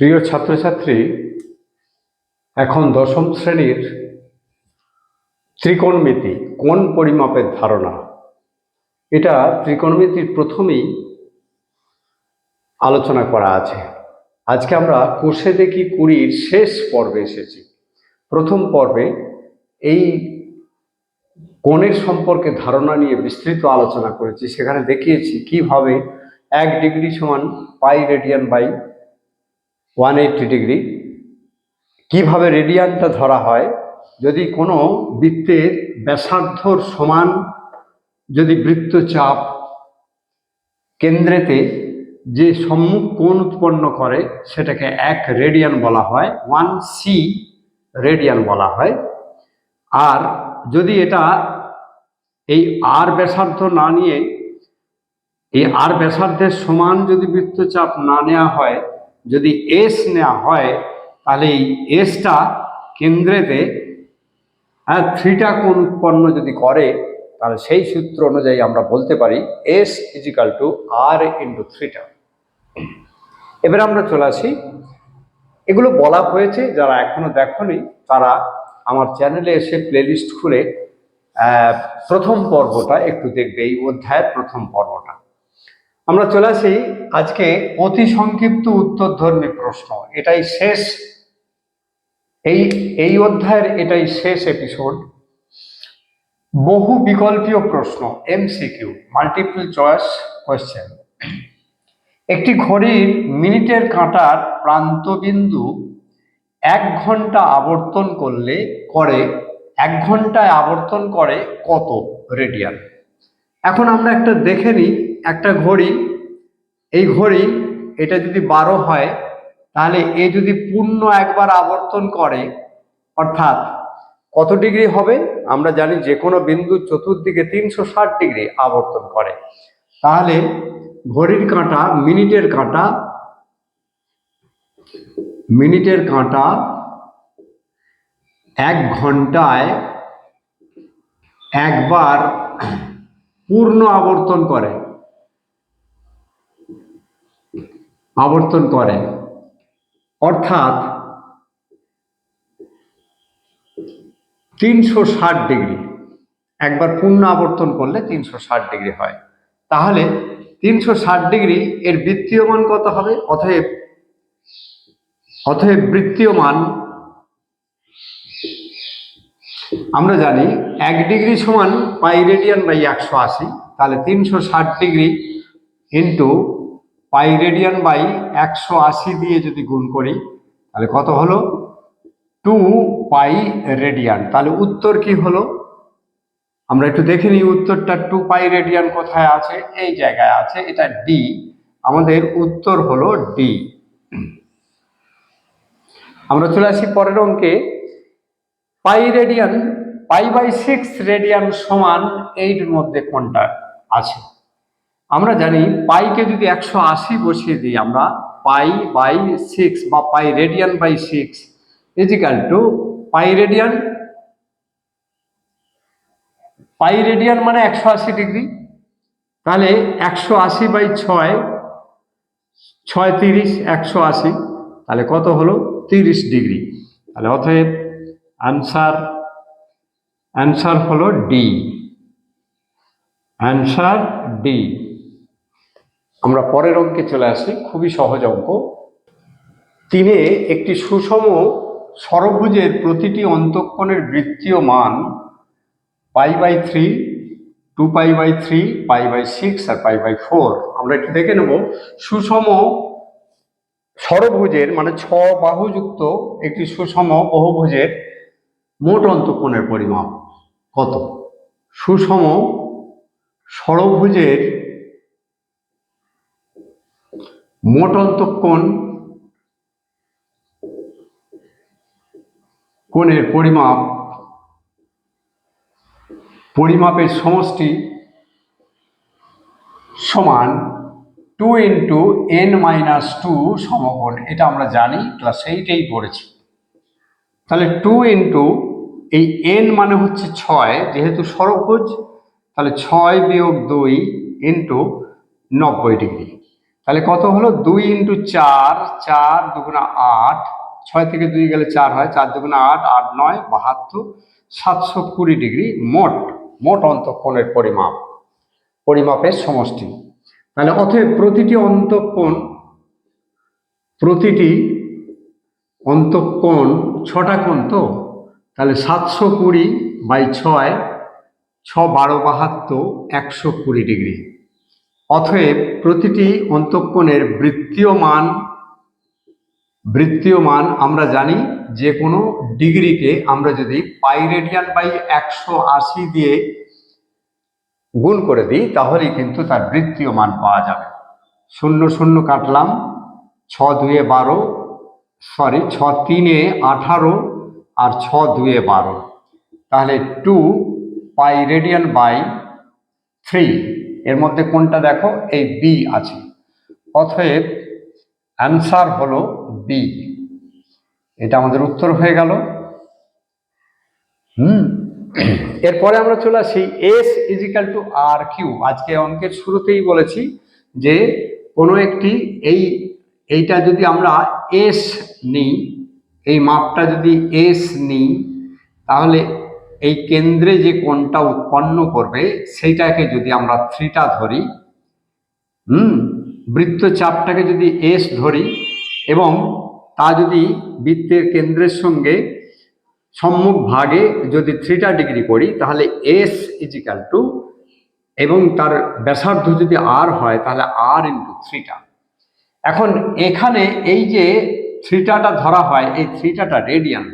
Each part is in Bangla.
প্রিয় ছাত্রছাত্রী, এখন দশম শ্রেণির ত্রিকোণমিতি, কোন পরিমাপের ধারণা? এটা ত্রিকোণমিতির প্রথমেই আলোচনা করা আছে। আজকে আমরা কোষে দেখি কুড়ির শেষ পর্বে এসেছি। প্রথম পর্বে এই কোণের সম্পর্কে ধারণা নিয়ে বিস্তৃত আলোচনা করেছি। সেখানে দেখিয়েছি কীভাবে এক ডিগ্রি সমান pi radian by one eighty degree কীভাবে রেডিয়ানটা ধরা হয়? যদি কোনো বৃত্তের ব্যাসার্ধর সমান যদি বৃত্তচাপ কেন্দ্রেতে যে সম্মুখ কোণ উৎপন্ন করে, সেটাকে এক রেডিয়ান বলা হয় ওয়ান সি রেডিয়ান বলা হয়। আর যদি এটা এই আর ব্যাসার্ধ না নিয়ে, এই আর ব্যাসার্ধের সমান যদি বৃত্তচাপ না নেওয়া হয় যদি এস নেওয়া হয়, তাহলে এই এসটা কেন্দ্রেতে হ্যাঁ থ্রিটা কোন উৎপন্ন যদি করে, তাহলে সেই সূত্র অনুযায়ী আমরা বলতে পারি S equal to R into থ্রিটা এবার আমরা চলে আসি। এগুলো বলা হয়েছে, যারা এখনও দেখনি, তারা আমার চ্যানেলে এসে প্লেলিস্ট খুলে প্রথম পর্বটা একটু দেখবে, এই অধ্যায়ের প্রথম পর্বটা। আমরা চলে আসি আজকে অতি সংক্ষিপ্ত উত্তরধর্মী প্রশ্ন। এটাই শেষ। এই এই অধ্যায়ের এটাই শেষ এপিসোড বহু বিকল্পীয় প্রশ্ন এমসিকিউ মাল্টিপল চয়েস কোয়েশ্চেন একটি ঘড়ির মিনিটের কাঁটার প্রান্তবিন্দু এক ঘণ্টা আবর্তন করলে করে, এক ঘন্টায় আবর্তন করে কত রেডিয়ান? এখন আমরা একটা দেখে নিই, একটা ঘড়ি। এই ঘড়ি, এটা যদি বারো হয়, তাহলে এ যদি পূর্ণ একবার আবর্তন করে, অর্থাৎ কত ডিগ্রি হবে? আমরা জানি যে কোনো বিন্দু চতুর্দিকে তিনশো ষাট ডিগ্রি আবর্তন করে। তাহলে ঘড়ির কাঁটা মিনিটের কাঁটা মিনিটের কাঁটা এক ঘন্টায় একবার পূর্ণ আবর্তন করে। আবর্তন করে। অর্থাৎ তিনশো ষাট ডিগ্রি। একবার পূর্ণ আবর্তন করলে তিনশো ষাট ডিগ্রি হয়। তাহলে তিনশো ষাট ডিগ্রি এর বৃত্তীয় মান কত হবে? অতএব অতএব বৃত্তীয় মান আমরা জানি এক ডিগ্রি সমান পাই রেডিয়ান বাই একশো আশি, তাহলে তিনশো ষাট degree into pi radian by একশো আশি দিয়ে যদি গুণ করি, তাহলে কত হলো? Two pi radian. তাহলে উত্তর কি হলো? আমরা একটু দেখে নিই উত্তরটা টু পাই রেডিয়ান কোথায় আছে? এই জায়গায় আছে, এটা ডি আমাদের উত্তর হলো ডি আমরা চলে আসি পরের অঙ্কে। Pi radian pi by six radian সমান এইট মধ্যে কোনটা আছে? আমরা জানি পাইকে যদি একশো আশি বসিয়ে দিই আমরা, পাই বাই সিক্স বা pi radian by six equal to pi radian pi radian মানে একশো আশি ডিগ্রি। তাহলে একশো আশি বাই ছয় ছয় তিরিশ, একশো আশি, তাহলে কত হলো? তিরিশ ডিগ্রি। তাহলে অতএব অ্যান্সার অ্যান্সার হলো ডি অ্যান্সার ডি আমরা পরের অঙ্কে চলে আসি, খুবই সহজ অঙ্ক। তিনে একটি সুষম ষড়ভুজের প্রতিটি অন্তঃকোণের বৃত্তীয় মান pi by three, two pi by three, pi by six R pi by four. আমরা একটু দেখে নেব, সুষম ষড়ভুজের মানে ছ বাহুযুক্ত একটি সুষম বহুভুজের মোট অন্তঃকোণের পরিমাপ। কত? সুষম ষড়ভুজের মোট অন্তঃকোণ কোণের পরিমাপ, পরিমাপের সমষ্টি সমান two into N minus two সমকোণ। এটা আমরা জানি, ক্লাস এইটেই পড়েছি। তাহলে টু ইন্টু এই এন মানে হচ্ছে ছয়, যেহেতু ষড়ভুজ তাহলে ছয় বিয়োগ দুই ইন্টু নব্বই ডিগ্রি। তাহলে কত হলো? দুই ইন্টু চার চার দুগুণা আট, ছয় থেকে দুই গেলে চার হয়, চার দুগুণা আট আট নয়, বাহাত্তর, সাতশো কুড়ি ডিগ্রি মোট মোট অন্তঃকোণের পরিমাপ, পরিমাপের সমষ্টি। তাহলে অতএব প্রতিটি অন্তঃকোণ প্রতিটি অন্তঃকোণ ছটা কোণ তো? তাহলে সাতশো কুড়ি বাই ছয় ছ বারো বাহাত্তর, একশো কুড়ি ডিগ্রি। অতএব প্রতিটি অন্তঃকোণের বৃত্তীয় মান বৃত্তীয় মান আমরা জানি যে কোনো ডিগ্রিকে আমরা যদি পাই রেডিয়ান বাই একশো আশি দিয়ে গুণ করে দিই, তাহলেই কিন্তু তার বৃত্তীয় মান পাওয়া যাবে। শূন্য শূন্য কাটলাম, ছ দুয়ে বারো সরি ছ তিনে আঠারো আর ছ দুয়ে বারো। তাহলে two pi radian by three এর মধ্যে কোনটা দেখো? এই বি আছে। অতএব অ্যান্সার হলো বি এটা আমাদের উত্তর হয়ে গেল। হুম? এরপরে আমরা চলে আসি। S equal to R Q আজকে অঙ্কের শুরুতেই বলেছি যে কোনো একটি এই, এইটা যদি আমরা এস নিই এই মাপটা যদি এস নিই, তাহলে এই কেন্দ্রে যে কোণটা উৎপন্ন করবে, সেইটাকে যদি আমরা থ্রিটা ধরি, হুম, বৃত্তচাপটাকে যদি এস ধরি এবং তা যদি বৃত্তের কেন্দ্রের সঙ্গে সম্মুখ ভাগে যদি থ্রিটা ডিগ্রি করি, তাহলে এস ইজিক্যাল টু এবং তার ব্যাসার্ধ যদি আর হয়, তাহলে আর ইন্টু থ্রিটা এখন এখানে এই যে থ্রিটাটা ধরা হয়, এই থ্রিটাটা রেডিয়ান,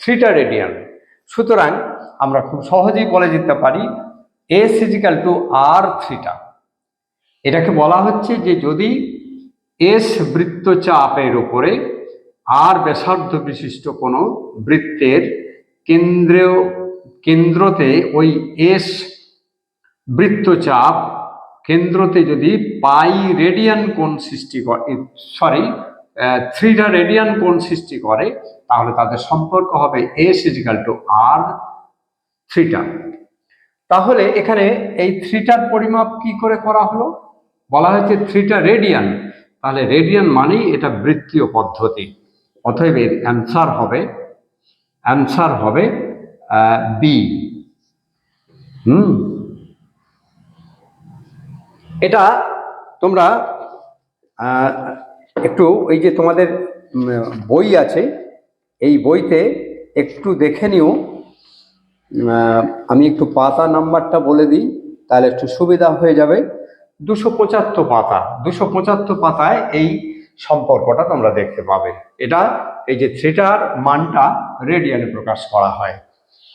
থ্রিটা রেডিয়ান। সুতরাং আমরা খুব সহজেই বলে দিতে পারি এস সিজিক্যাল টু আর থ্রিটা। এটাকে বলা হচ্ছে যে যদি এস বৃত্তচাপের উপরে আর ব্যাসার্ধ বিশিষ্ট কোনো বৃত্তের কেন্দ্রেও, কেন্দ্রতে ওই এস বৃত্তচাপ কেন্দ্রতে যদি পাই রেডিয়ান কোণ সৃষ্টি করে সরি থ্রিটা রেডিয়ান কোণ সৃষ্টি করে, তাহলে তাদের সম্পর্ক হবে এস ইজিক্যাল টু আর থ্রিটা তাহলে এখানে এই থ্রিটার পরিমাপ কি করে করা হলো? বলা হয়েছে থ্রিটা রেডিয়ান তাহলে রেডিয়ান মানেই এটা বৃত্তীয় পদ্ধতি। অতএব এর অ্যান্সার হবে অ্যান্সার হবে বি হুম? এটা তোমরা একটু এই যে তোমাদের বই আছে, এই বইতে একটু দেখে নিও। আমি একটু পাতা নাম্বারটা বলে দিই, তাহলে একটু সুবিধা হয়ে যাবে। দুশো পঁচাত্তর পাতা, দুশো পঁচাত্তর পাতায় এই সম্পর্কটা তোমরা দেখতে পাবে। এটা এই যে থ্রিটার মানটা রেডিয়ানে প্রকাশ করা হয়।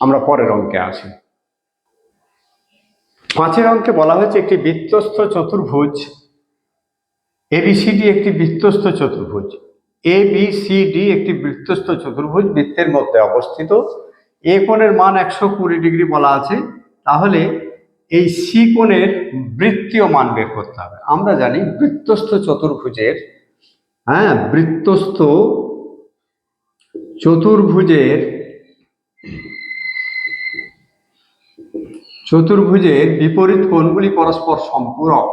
আমরা পরের অঙ্কে আসি। পাঁচের অঙ্কে বলা হয়েছে, একটি বৃত্তস্থ চতুর্ভুজ এবিসিডি একটি বৃত্তস্থ চতুর্ভুজ। এ বি সি ডি একটি বৃত্তস্থ চতুর্ভুজ বৃত্তের মধ্যে অবস্থিত। এ কোণের মান একশো কুড়ি ডিগ্রি বলা আছে। তাহলে এই সি কোণের বৃত্তীয় মান বের করতে হবে। আমরা জানি বৃত্তস্থ চতুর্ভুজের হ্যাঁ বৃত্তস্থ চতুর্ভুজের চতুর্ভুজের বিপরীত কোণগুলি পরস্পর সম্পূরক।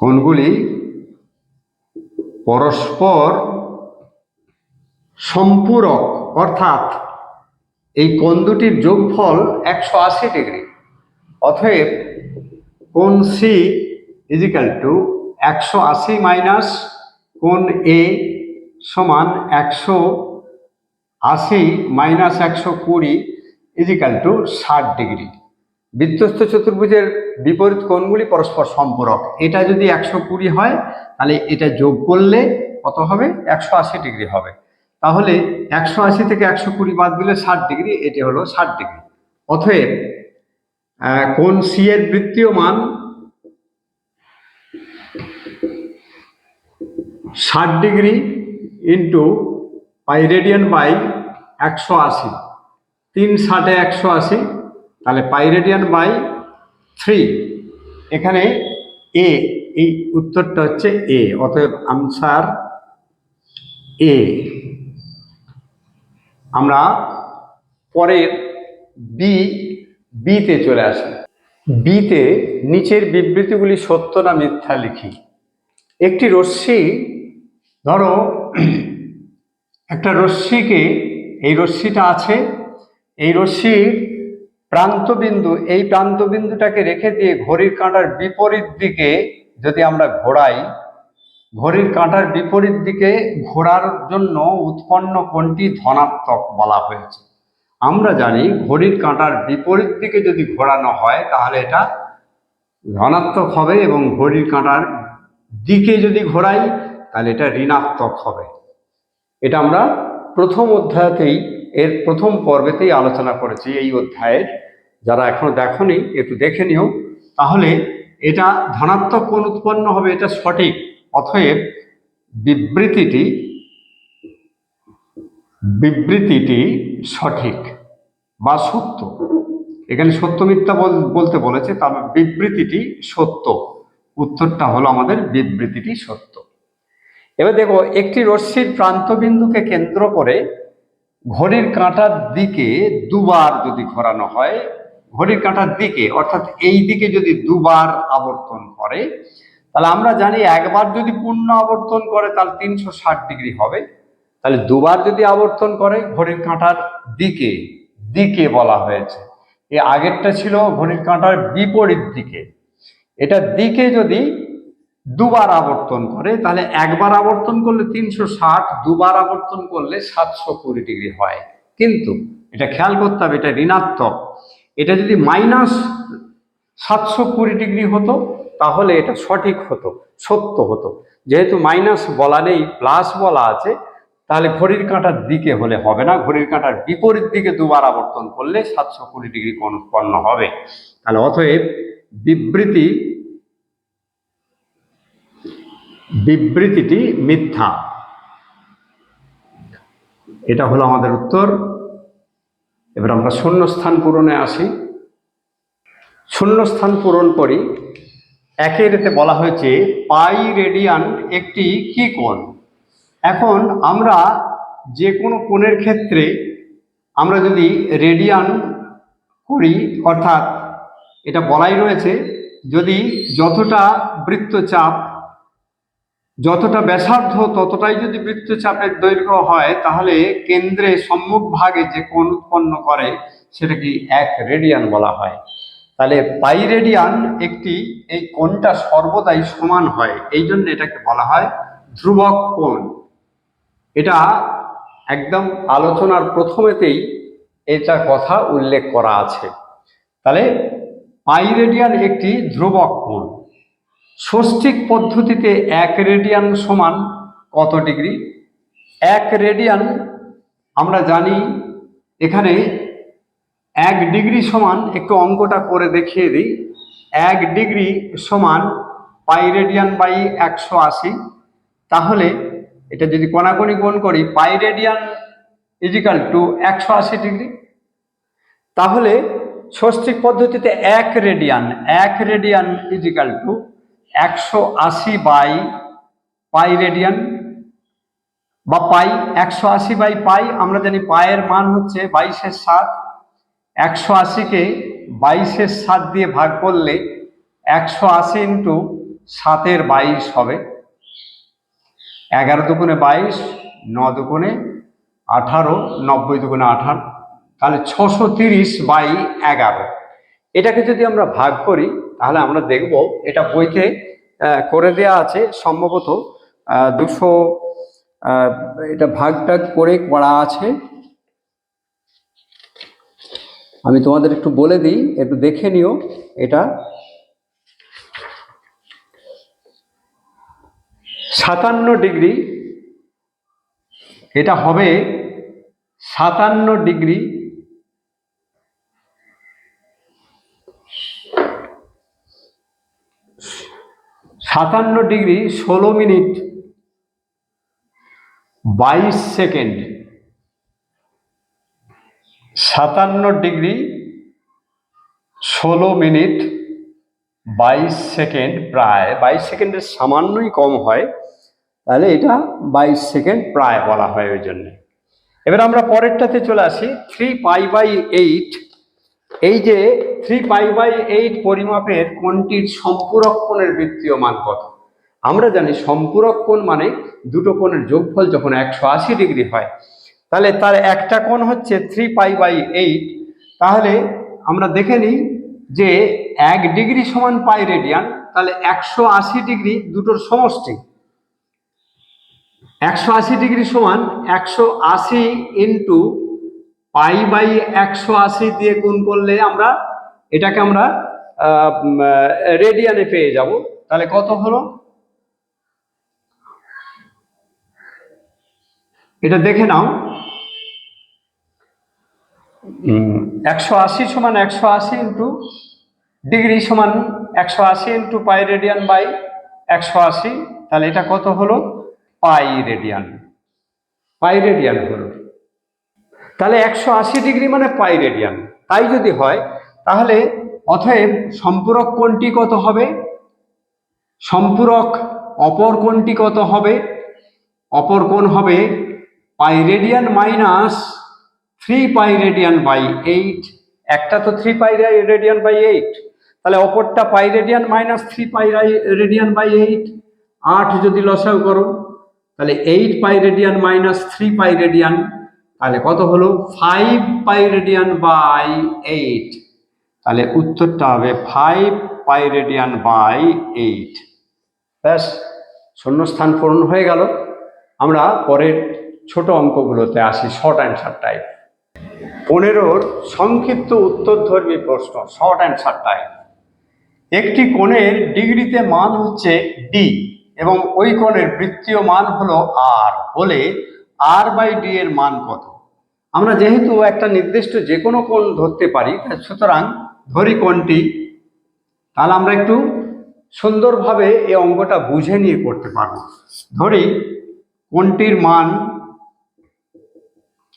কোণগুলি পরস্পর সম্পূরক, অর্থাৎ এই কোণ দুটির যোগফল একশো আশি ডিগ্রি। অতএব কোণ সি ইজিক্যাল টু একশো আশি মাইনাস কোণ এ সমান একশো আশি মাইনাস একশো কুড়ি ইজিক্যাল টু ষাট ডিগ্রি। বৃত্তস্থ চতুর্ভুজের বিপরীত কোণগুলি পরস্পর সম্পূরক। এটা যদি একশো কুড়ি হয়, তাহলে এটা যোগ করলে কত হবে? একশো আশি ডিগ্রি হবে। তাহলে একশো আশি থেকে একশো কুড়ি বাদ দিলে ষাট ডিগ্রি, এটি হলো ষাট ডিগ্রি। অতএব কোন সি এর বৃত্তীয় মান ষাট degree into pi radian by একশো আশি। তিন ষাটে একশো আশি তাহলে পাই রেডিয়ান বাই থ্রি। এখানে এ, এই উত্তরটা হচ্ছে এ, অতএব আনসার এ। আমরা পরের বি, বিতে চলে আসি। বিতে নিচের বিবৃতিগুলি সত্য না মিথ্যা লিখি। একটি রশ্মি, ধরো, একটা রশ্মিকে, এই রশ্মিটা আছে, এই রশ্মির প্রান্তবিন্দু, এই প্রান্তবিন্দুটাকে রেখে দিয়ে ঘড়ির কাঁটার বিপরীত দিকে যদি আমরা ঘোরাই, ঘড়ির কাঁটার বিপরীত দিকে ঘোরার জন্য উৎপন্ন কোণটি ধনাত্মক বলা হয়েছে। আমরা জানি ঘড়ির কাঁটার বিপরীত দিকে যদি ঘোরানো হয়, তাহলে এটা ধনাত্মক হবে এবং ঘড়ির কাঁটার দিকে যদি ঘোরাই, তাহলে এটা ঋণাত্মক হবে। এটা আমরা প্রথম অধ্যায়তেই, এর প্রথম পর্বেতেই আলোচনা করেছি এই অধ্যায়ের। যারা এখনও দেখনি, একটু দেখে নিও। তাহলে এটা ধনাত্মক কোণ উৎপন্ন হবে, এটা সঠিক। অতএব বিবৃতিটি বিবৃতিটি সঠিক বা সত্য। এখানে সত্য মিথ্যা বল- বলতে বলেছে, তার মানে বিবৃতিটি সত্য। উত্তরটা হলো আমাদের বিবৃতিটি সত্য। এবার দেখো, একটি রশ্মির প্রান্তবিন্দুকে কেন্দ্র করে ঘড়ির কাঁটার দিকে দুবার যদি ঘোরানো হয়, ঘড়ির কাঁটার দিকে, অর্থাৎ এই দিকে যদি দুবার আবর্তন করে, তাহলে আমরা জানি একবার যদি পূর্ণ আবর্তন করে, তাহলে তিনশো ষাট ডিগ্রি হবে। তাহলে দুবার যদি আবর্তন করে, ঘড়ির কাঁটার দিকে দিকে বলা হয়েছে। এই আগেরটা ছিল ঘড়ির কাঁটার বিপরীত দিকে। এটা দিকে যদি দুবার আবর্তন করে, তাহলে একবার আবর্তন করলে তিনশো ষাট, দুবার আবর্তন করলে সাতশো কুড়ি ডিগ্রি হয়। কিন্তু এটা খেয়াল করতে হবে, এটা ঋণাত্মক। এটা যদি মাইনাস সাতশো কুড়ি ডিগ্রি হতো, তাহলে এটা সঠিক হতো, সত্য হতো। যেহেতু মাইনাস বলা নেই, প্লাস বলা আছে, তাহলে ঘড়ির কাঁটার দিকে হলে হবে না। ঘড়ির কাঁটার বিপরীত দিকে দুবার আবর্তন করলে সাতশো কুড়ি ডিগ্রি কোণ উৎপন্ন হবে। তাহলে অতএব বিবৃতি বিবৃতিটি মিথ্যা। এটা হলো আমাদের উত্তর। এবার আমরা শূন্যস্থান পূরণে আসি। শূন্যস্থান পূরণ করি। একের এতে বলা হয়েছে পাই রেডিয়ান একটি কি কোণ এখন আমরা যে কোনো কোণের ক্ষেত্রে আমরা যদি রেডিয়ান করি, অর্থাৎ এটা বলাই রয়েছে, যদি যতটা বৃত্তচাপ যতটা ব্যাসার্ধ, ততটাই যদি বৃত্তচাপের দৈর্ঘ্য হয়, তাহলে কেন্দ্রে সম্মুখ ভাগে যে কোণ উৎপন্ন করে, সেটাকে এক রেডিয়ান বলা হয়। তাহলে পাই রেডিয়ান একটি, এই কোণটা সর্বদাই সমান হয়। এই জন্য এটাকে বলা হয় ধ্রুবক কোণ। এটা একদম আলোচনার প্রথমেতেই এটা কথা উল্লেখ করা আছে। তাহলে পাই রেডিয়ান একটি ধ্রুবক কোণ। ষষ্ঠিক পদ্ধতিতে এক রেডিয়ান সমান কত ডিগ্রি? এক রেডিয়ান আমরা জানি এখানে এক ডিগ্রি সমান একটু অঙ্কটা করে দেখিয়ে দিই। এক ডিগ্রি সমান পাই রেডিয়ান বাই একশো আশি। তাহলে এটা যদি কোনাকুনি গুণ করি, পাই রেডিয়ান ইজিক্যাল টু একশো আশি ডিগ্রি। তাহলে ষষ্ঠিক পদ্ধতিতে এক রেডিয়ান এক রেডিয়ান ইজিক্যাল টু একশো আশি বাই পাই রেডিয়ান বা পাই, একশো আশি বাই পাই, আমরা জানি পায়ের মান হচ্ছে বাইশের সাত। একশো আশিকে বাইশের সাত দিয়ে ভাগ করলে একশো আশি ইন্টু সাতের বাইশ হবে। এগারো দুগুণে বাইশ, ন দুগুণে আঠারো, নব্বই দুগুণে আঠারো, তাহলে ছশো তিরিশ বাই এগারো। এটাকে যদি আমরা ভাগ করি তাহলে আমরা দেখব এটা বইতে করে দেয়া আছে সম্ভবত দুশো এটা ভাগ টাগ করে করা আছে। আমি তোমাদের একটু বলে দিই, একটু দেখে নিও এটা। সাতান্ন ডিগ্রি, এটা হবে সাতান্ন ডিগ্রি সাতান্ন ডিগ্রি ষোলো মিনিট বাইশ সেকেন্ড। সাতান্ন ডিগ্রি ষোলো মিনিট বাইশ সেকেন্ড প্রায়। বাইশ সেকেন্ডের সামান্যই কম হয়, তাহলে এটা বাইশ সেকেন্ড প্রায় বলা হয় ওই জন্যে। এবার আমরা পরেরটাতে চলে আসি। থ্রি পাই বাই এইট এই যে থ্রি পাই বাই এইট পরিমাপের কোনটির সম্পূরক কোণের বৃত্তীয় মান কত? আমরা জানি সম্পূরক কোণ মানে দুটো কোণের যোগফল যখন একশো আশি ডিগ্রি হয়, তাহলে তার একটা কোণ হচ্ছে থ্রি পাই বাই এইট তাহলে আমরা দেখে নিই যে এক ডিগ্রি সমান পাই রেডিয়ান, তাহলে একশো আশি ডিগ্রি দুটোর সমষ্টি। একশো আশি ডিগ্রি সমান একশো আশি ইন্টু পাই বাই একশো আশি দিয়ে গুণ করলে আমরা এটাকে আমরা রেডিয়ানে পেয়ে যাব। তাহলে কত হলো? এটা দেখে নাও। একশো আশি সমান একশো আশি ইন্টু ডিগ্রি সমান একশো আশি ইন্টু পাই রেডিয়ান বাই একশো আশি। তাহলে এটা কত হলো? পাই রেডিয়ান পাই রেডিয়ান হলো। তাহলে একশো আশি ডিগ্রি মানে পাই রেডিয়ান। তাই যদি হয়, তাহলে অতএব সম্পূরক কোণটি কত হবে? সম্পূরক অপর কোণটি কত হবে? অপর কোণ হবে pi radian minus three pi radian by eight. একটা তো three pi radian by eight. তাহলে অপরটা pi radian minus three pi radian by eight. আট যদি লসাও করো, তাহলে eight pi radian minus three pi radian তাহলে কত হলো? Five pi radian by eight তাহলে উত্তরটা হবে five pi radian by eight ব্যাস, শূন্যস্থান পূরণ হয়ে গেল। আমরা পরের ছোট অঙ্কগুলোতে আসি শর্ট অ্যান্সার টাইপ পনেরোর সংক্ষিপ্ত উত্তরধর্মী প্রশ্ন শর্ট অ্যান্সার টাইপ একটি কোণের ডিগ্রিতে মান হচ্ছে ডি এবং ওই কোণের বৃত্তীয় মান হলো আর হলে আর বাই ডি এর মান কত? আমরা যেহেতু একটা নির্দিষ্ট যে কোনো কোণ ধরতে পারি, সুতরাং ধরি কোণটি, তাহলে আমরা একটু সুন্দরভাবে এই অঙ্কটা বুঝে নিয়ে করতে পারব। ধরি কোণটির মান,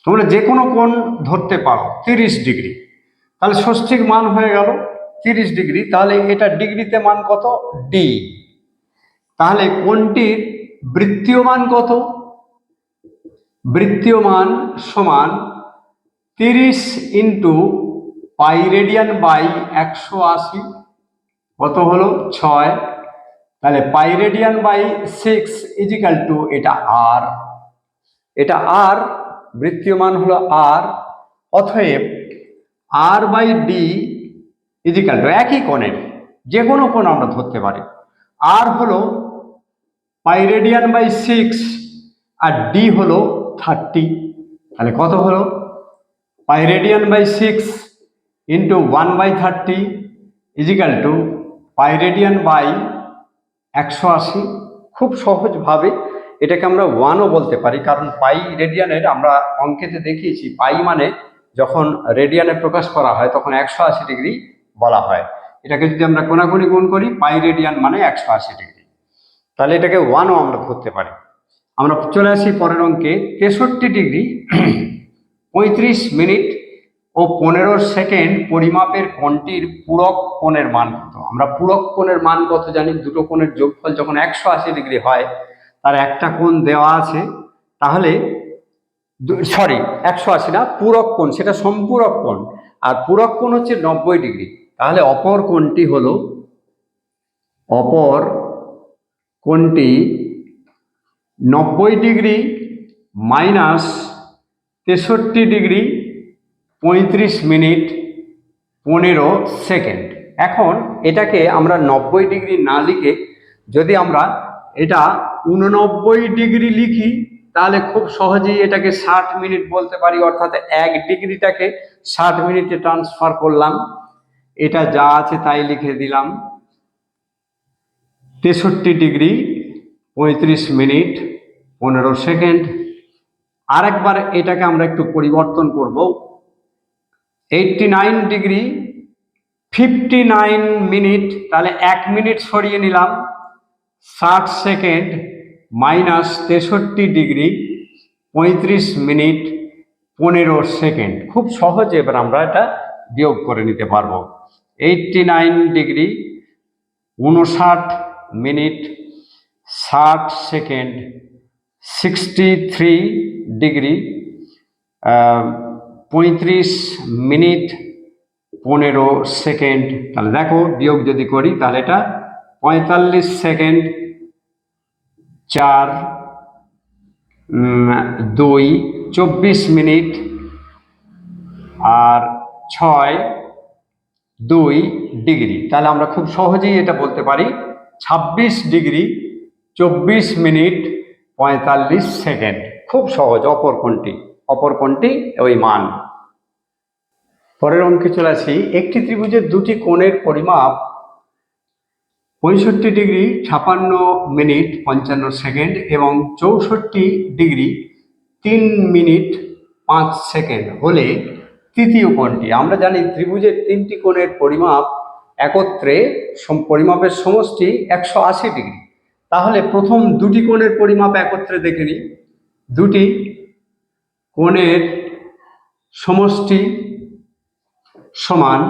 তোমরা যে কোনো কোণ ধরতে পারো, তিরিশ ডিগ্রি। তাহলে ষষ্ঠিক মান হয়ে গেল, তিরিশ ডিগ্রি, তাহলে এটা ডিগ্রিতে মান কত? ডি তাহলে কোণটির বৃত্তীয় মান কত? বৃত্তীয় মান সমান তিরিশ ইন্টু পাই রেডিয়ান বাই একশো আশি। কত হলো? ছয়। তাহলে pi radian by six equal to এটা আর। এটা আর বৃত্তীয় মান হলো R. অথব R by D equal to একই কোণের, যে কোনো কোণ আমরা ধরতে পারি। আর হলো পাই রেডিয়ান বাই সিক্স আর ডি হলো থার্টি তাহলে কত হলো? Pi radian by six into one by thirty equal to pi radian by একশো আশি। খুব সহজভাবে এটাকে আমরা ওয়ানও বলতে পারি, কারণ পাই রেডিয়ানের আমরা অঙ্কেতে দেখিয়েছি পাই মানে যখন রেডিয়ানে প্রকাশ করা হয় তখন একশো আশি ডিগ্রি বলা হয়। এটাকে যদি আমরা কোনাকুনি গুণ করি পাই রেডিয়ান মানে একশো আশি ডিগ্রি। তাহলে এটাকে ওয়ানও আমরা ধরতে পারি। আমরা চলে আসি পরের অঙ্কে। তেষট্টি ডিগ্রি, পঁয়ত্রিশ মিনিট ও পনেরো সেকেন্ড পরিমাপের কোণটির পূরক কোণের মান কত? আমরা পূরক কোণের মান কত জানি? দুটো কোণের যোগফল যখন একশো আশি ডিগ্রি হয়, তার একটা কোণ দেওয়া আছে। তাহলে সরি একশো আশি না, পূরক কোণ, সেটা সম্পূরক কোণ। আর পূরক কোণ হচ্ছে নব্বই ডিগ্রি। তাহলে অপর কোণটি হলো, অপর কোণটি নব্বই ডিগ্রি মাইনাস তেষট্টি ডিগ্রি পঁয়ত্রিশ মিনিট পনেরো সেকেন্ড। এখন এটাকে আমরা নব্বই ডিগ্রি না লিখে যদি আমরা এটা উননব্বই ডিগ্রি লিখি, তাহলে খুব সহজেই এটাকে ষাট মিনিট বলতে পারি, অর্থাৎ এক ডিগ্রিটাকে ষাট মিনিটে ট্রান্সফার করলাম। এটা যা আছে তাই লিখে দিলাম। তেষট্টি ডিগ্রি পঁয়ত্রিশ মিনিট, পনেরো সেকেন্ড। আরেকবার এটাকে আমরা একটু পরিবর্তন করব। Eighty nine degree, fifty nine minute, তাহলে এক মিনিট সরিয়ে নিলাম। ষাট সেকেন্ড, মাইনাস তেষট্টি ডিগ্রি, পঁয়ত্রিশ মিনিট, পনেরো সেকেন্ড। খুব সহজে এবার আমরা এটা বিয়োগ করে নিতে পারব। এইটটি নাইন ডিগ্রি, উনষাট মিনিট ষাট সেকেন্ড সিক্সটি থ্রি ডিগ্রি পঁয়ত্রিশ মিনিট পনেরো সেকেন্ড। তাহলে দেখো, বিয়োগ যদি করি, তাহলে এটা পঁয়তাল্লিশ সেকেন্ড, চার দুই, চব্বিশ মিনিট, আর ছয়, দুই ডিগ্রি। তাহলে আমরা খুব সহজেই এটা বলতে পারি, ছাব্বিশ ডিগ্রি চব্বিশ মিনিট পঁয়তাল্লিশ সেকেন্ড। খুব সহজ, অপর কোণটি অপর কোণটি ওই মান। পরের অঙ্কে চলে আসি। একটি ত্রিভুজের দুটি কোণের পরিমাপ পঁয়ষট্টি ডিগ্রি ছাপান্ন মিনিট পঞ্চান্ন সেকেন্ড এবং চৌষট্টি ডিগ্রি তিন মিনিট পাঁচ সেকেন্ড হলে তৃতীয় কোণটি। আমরা জানি ত্রিভুজের তিনটি কোণের পরিমাপ একত্রে পরিমাপের সমষ্টি একশো আশি ডিগ্রি। তাহলে প্রথম দুটি কোণের পরিমাপ একত্রে দেখে নিই। দুটি কোণের সমষ্টি সমান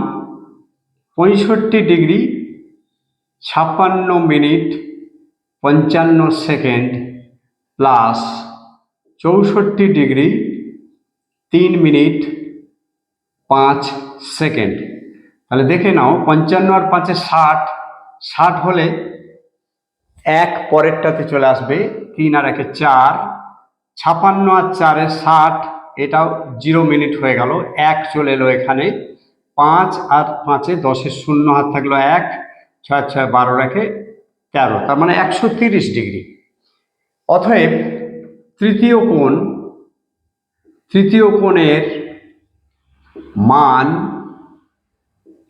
পঁয়ষট্টি ডিগ্রি ছাপ্পান্ন মিনিট পঞ্চান্ন সেকেন্ড প্লাস চৌষট্টি ডিগ্রি তিন মিনিট পাঁচ সেকেন্ড। তাহলে দেখে নাও, পঞ্চান্ন আর পাঁচে ষাট ষাট হলে এক পরেরটাতে চলে আসবে তিন আর একে চার। ছাপান্ন আর চারে ষাট, এটাও জিরো মিনিট হয়ে গেল, এক চলে এলো এখানে। পাঁচ আর পাঁচে দশের শূন্য হাত থাকল এক, ছয় ছয়, বারো রেখে তেরো, তার মানে একশো তিরিশ ডিগ্রি। অতএব তৃতীয় কোণ, তৃতীয় কোণের মান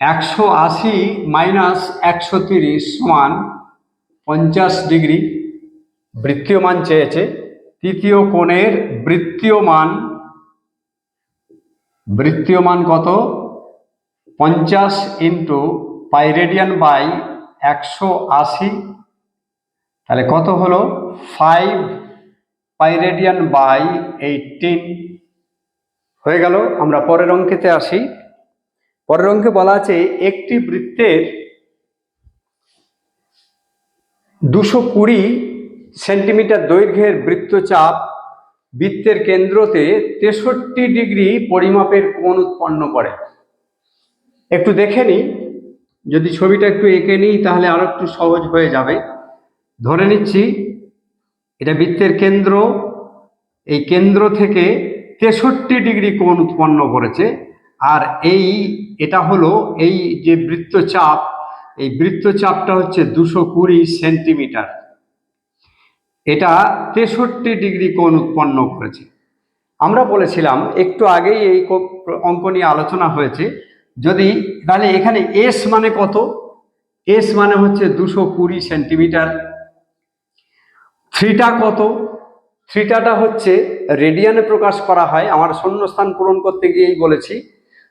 একশো আশি মাইনাস একশো তিরিশ সমান পঞ্চাশ ডিগ্রি বৃত্তীয় মান চেয়েছে। তৃতীয় কোণের বৃত্তীয় মান বৃত্তীয় মান কত? পঞ্চাশ ইন্টু পাই রেডিয়ান বাই একশো আশি। তাহলে কত হলো? Five pi radian by eighteen. হয়ে গেল, আমরা পরের অঙ্কেতে আসি। পরের অঙ্কে বলা আছে একটি বৃত্তের দুশো কুড়ি সেন্টিমিটার দৈর্ঘ্যের বৃত্তচাপ বৃত্তের কেন্দ্রতে তেষট্টি ডিগ্রি পরিমাপের কোণ উৎপন্ন করে। একটু দেখে নিই যদি ছবিটা একটু এঁকে নিই, তাহলে আরও একটু সহজ হয়ে যাবে। ধরে নিচ্ছি, এটা বৃত্তের কেন্দ্র। এই কেন্দ্র থেকে তেষট্টি ডিগ্রি কোণ উৎপন্ন করেছে। আর এই, এটা হলো এই যে বৃত্তচাপ এই বৃত্তচাপটা হচ্ছে দুশো কুড়ি সেন্টিমিটার। এটা তেষট্টি ডিগ্রি কোণ উৎপন্ন করেছে। আমরা বলেছিলাম, একটু আগেই এই অঙ্ক নিয়ে আলোচনা হয়েছে, যদি তাহলে এখানে এস মানে কত? এস মানে হচ্ছে দুশো কুড়ি সেন্টিমিটার। থ্রিটা কত? থ্রিটাটা হচ্ছে রেডিয়ানে প্রকাশ করা হয়, আমার শূন্যস্থান পূরণ করতে গিয়েই বলেছি।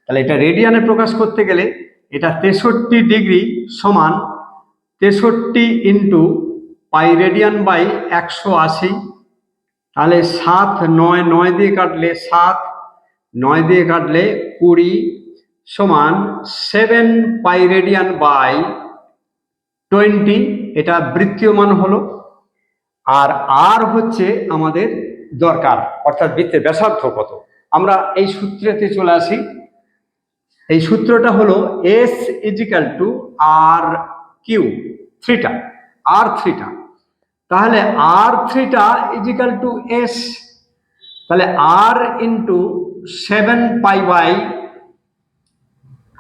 তাহলে এটা রেডিয়ানে প্রকাশ করতে গেলে এটা তেষট্টি ডিগ্রি সমান তেষট্টি ইন্টু পাই রেডিয়ান বাই একশো আশি। তাহলে সাত নয় নয় দিয়ে কাটলে সাত, নয় দিয়ে কাটলে কুড়ি সমান seven pi radian by twenty. এটা বৃত্তীয় মান হলো। আর আর হচ্ছে আমাদের দরকার, অর্থাৎ বৃত্তের ব্যাসার্ধ কত। আমরা এই সূত্রেতে চলে আসি। এই সূত্রটা হলো S equal to R Q থ্রিটা আর থ্রিটা তাহলে আর থ্রিটা ইজিক্যাল টু এস তাহলে R into seven pi by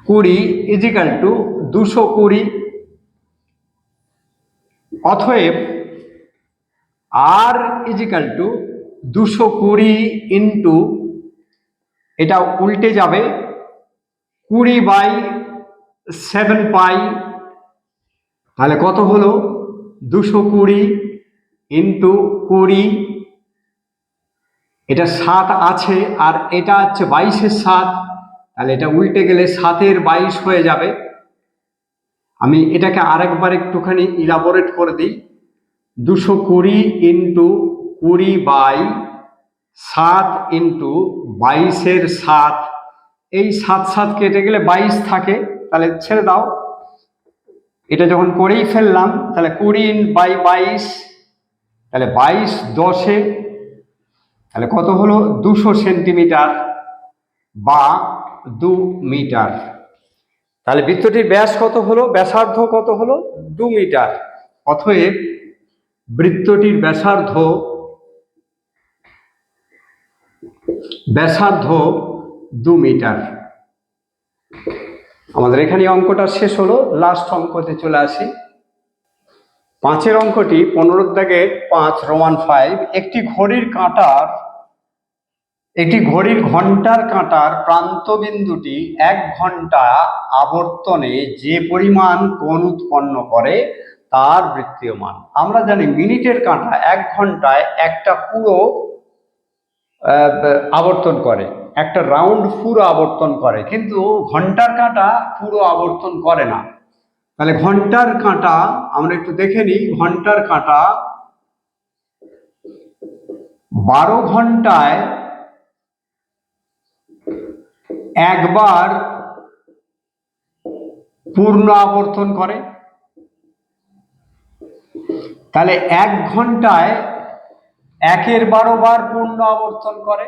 কুড়ি ইজিক্যাল টু দুশো কুড়ি. অথব আর ইজিক্যাল টু দুশো কুড়ি ইন্টু এটা উল্টে যাবে কুড়ি বাই সেভেন পাই, তাহলে কত হলো? দুশো কুড়ি ইন্টু কুড়ি। এটা সাত আছে, আর এটা হচ্ছে বাইশের সাত। তাহলে এটা উল্টে গেলে সাতের বাইশ হয়ে যাবে। আমি এটাকে আরেকবার একটুখানি ইলাবোরেট করে দিই। দুশো কুড়ি ইন্টু কুড়ি বাই সাত ইন্টু বাইশের সাত। এই সাত সাত কেটে গেলে বাইশ থাকে, তাহলে ছেড়ে দাও। এটা যখন করেই ফেললাম, তাহলে কুড়ি বাই বাইশ, তাহলে বাইশ দশে, তাহলে কত হলো? দুশো সেন্টিমিটার বা দু মিটার। তাহলে বৃত্তটির ব্যাস কত হলো? ব্যাসার্ধ কত হলো? দু মিটার। অতএব বৃত্তটির ব্যাসার্ধ ব্যাসার্ধ দু মিটার। আমাদের এখানে অঙ্কটা শেষ হলো লাস্ট অঙ্কতে চলে আসি। পাঁচের অঙ্কটি পনেরো দাগের পাঁচ রোমান ফাইভ একটি ঘড়ির কাঁটার, একটি ঘড়ির ঘণ্টার কাঁটার প্রান্তবিন্দুটি এক ঘণ্টা আবর্তনে যে পরিমাণ কোণ উৎপন্ন করে তার বৃত্তীয় মান আমরা জানি মিনিটের কাঁটা এক ঘন্টায় একটা পুরো আবর্তন করে। একটা রাউন্ড পুরো আবর্তন করে, কিন্তু ঘণ্টার কাঁটা পুরো আবর্তন করে না। তাহলে ঘণ্টার কাঁটা, আমরা একটু দেখে নিই, ঘণ্টার কাঁটা বারো ঘন্টায় একবার পূর্ণ আবর্তন করে। তাহলে এক ঘন্টায় একের বারো বার পূর্ণ আবর্তন করে।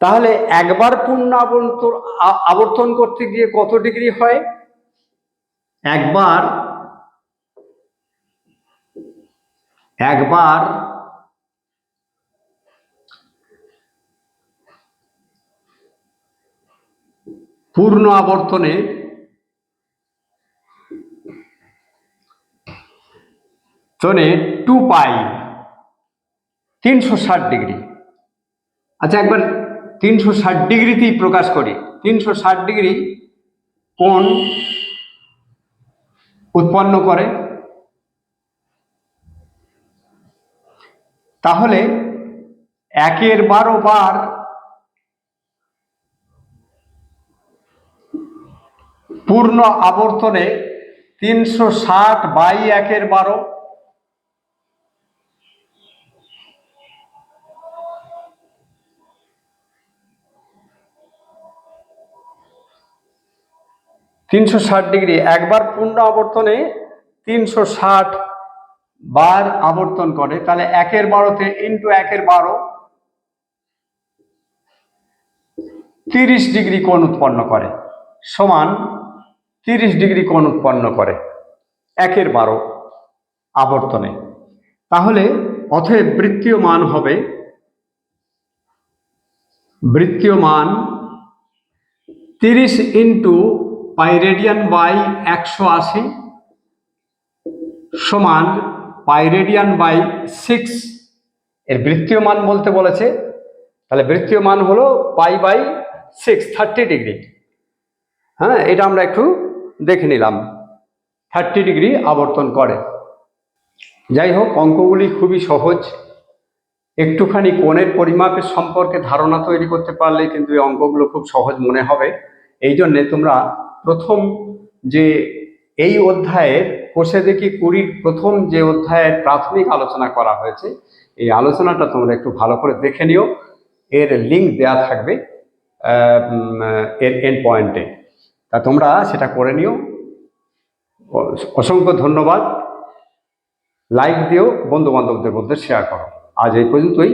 তাহলে একবার পূর্ণ আবর্তন আবর্তন করতে গিয়ে কত ডিগ্রি হয়? একবার একবার পূর্ণ আবর্তনে চলে টু পাই, তিনশো ষাট ডিগ্রি। আচ্ছা একবার তিনশো ষাট ডিগ্রিতেই প্রকাশ করি। তিনশো ষাট ডিগ্রি কোণ উৎপন্ন করে। তাহলে একের বারো বার পূর্ণ আবর্তনে তিনশো ষাট বাই একের বারো তিনশো ষাট ডিগ্রি। একবার পূর্ণ আবর্তনে তিনশো ষাট বার আবর্তন করে। তাহলে একের বারোতে ইন্টু একের বারো তিরিশ ডিগ্রি কোণ উৎপন্ন করে। সমান তিরিশ ডিগ্রি কোণ উৎপন্ন করে একের বারো আবর্তনে। তাহলে অতএব বৃত্তীয় মান হবে বৃত্তীয় মান তিরিশ ইন্টু পাই রেডিয়ান বাই একশো আশি সমান পাই রেডিয়ান বাই সিক্স এর বৃত্তীয় মান বলতে বলেছে। তাহলে বৃত্তীয় মান হলো pi by six, thirty degree. হ্যাঁ এটা আমরা একটু দেখে নিলাম। থার্টি ডিগ্রি আবর্তন করে। যাই হোক, অঙ্কগুলি খুবই সহজ। একটুখানি কোণের পরিমাপের সম্পর্কে ধারণা তৈরি করতে পারলে কিন্তু এই অঙ্কগুলো খুব সহজ মনে হবে। এই জন্যে তোমরা প্রথম যে এই অধ্যায়ের কোষে দেখি কুড়ির প্রথম যে অধ্যায়ের প্রাথমিক আলোচনা করা হয়েছে, এই আলোচনাটা তোমরা একটু ভালো করে দেখে নিও। এর লিঙ্ক দেয়া থাকবে এর এন্ড পয়েন্টে তা তোমরা সেটা করে নিও। অসংখ্য ধন্যবাদ। লাইক দিও বন্ধু বান্ধবদের মধ্যে শেয়ার করো। আজ এই পর্যন্তই।